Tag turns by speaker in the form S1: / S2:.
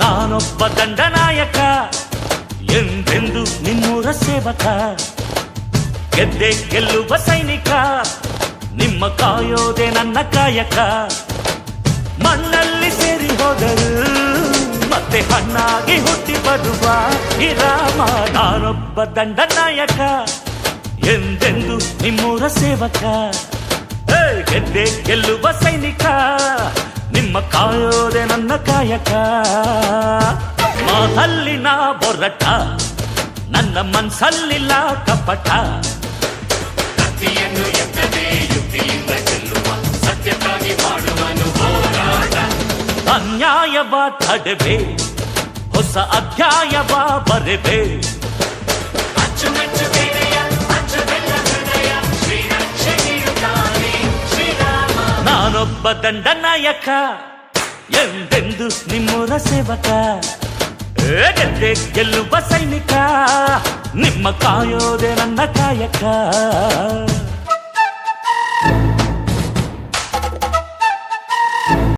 S1: ನಾನೊಬ್ಬ ದಂಡನಾಯಕ ಎಂದೆಂದು ನಿಮ್ಮೂರ ಸೇವಕ? ಗೆದ್ದೆ ಗೆಲ್ಲುವ ಸೈನಿಕ, ನಿಮ್ಮ ಕಾಯೋದೆ ನನ್ನ ಕಾಯಕ. ಮಣ್ಣಲ್ಲಿ ಸೇರಿ ಹೋದರು ಮತ್ತೆ ಹಣ್ಣಾಗಿ ಹುಟ್ಟಿ ಬರುವ ಈ ರಾಮ, ನಾನೊಬ್ಬ ದಂಡನಾಯಕ ಎಂದೆಂದು ನಿಮ್ಮೂರ ಸೇವಕ? ಗೆದ್ದೆ ಗೆಲ್ಲುವ ಸೈನಿಕ ಕಾಯೋದೆ ನನ್ನ ಕಾಯಕ ಮಾತಲ್ಲಿನ ಬೊರಟ ನನ್ನ ಮನ್ಸಲ್ಲಿಲ್ಲ ಕಪಟ
S2: ಕತ್ತಿಯನ್ನು ಎತ್ತದೆ ಯುಕ್ತಿಯಿಂದ ಗೆಲ್ಲುವ ಸತ್ಯಕ್ಕಾಗಿ ಮಾಡುವನು ಹೋರಾಟ
S1: ಅನ್ಯಾಯವ ತಡೆವೆ ಹೊಸ ಅಧ್ಯಾಯವ ಬರೆವೆ
S2: ಅಚ್ಚುಮೆಚ್ಚುಗೆಯ ಅಚ್ಚುಬೆಲ್ಲ ಹೃದಯ ಶ್ರೀರಕ್ಷ ನೀಡುತ್ತಾನೆ ಶ್ರೀರಾಮ
S1: ನಾನೊಬ್ಬ ದಂಡನಾಯಕ ಎಂದೆಂದು ನಿಮ್ಮೂರ ಸೇವಕ ಏ, ಗೆದ್ದೆ ಗೆಲ್ಲುವ ಸೈನಿಕ ನಿಮ್ಮ ಕಾಯೋದೆ ನನ್ನ ಕಾಯಕ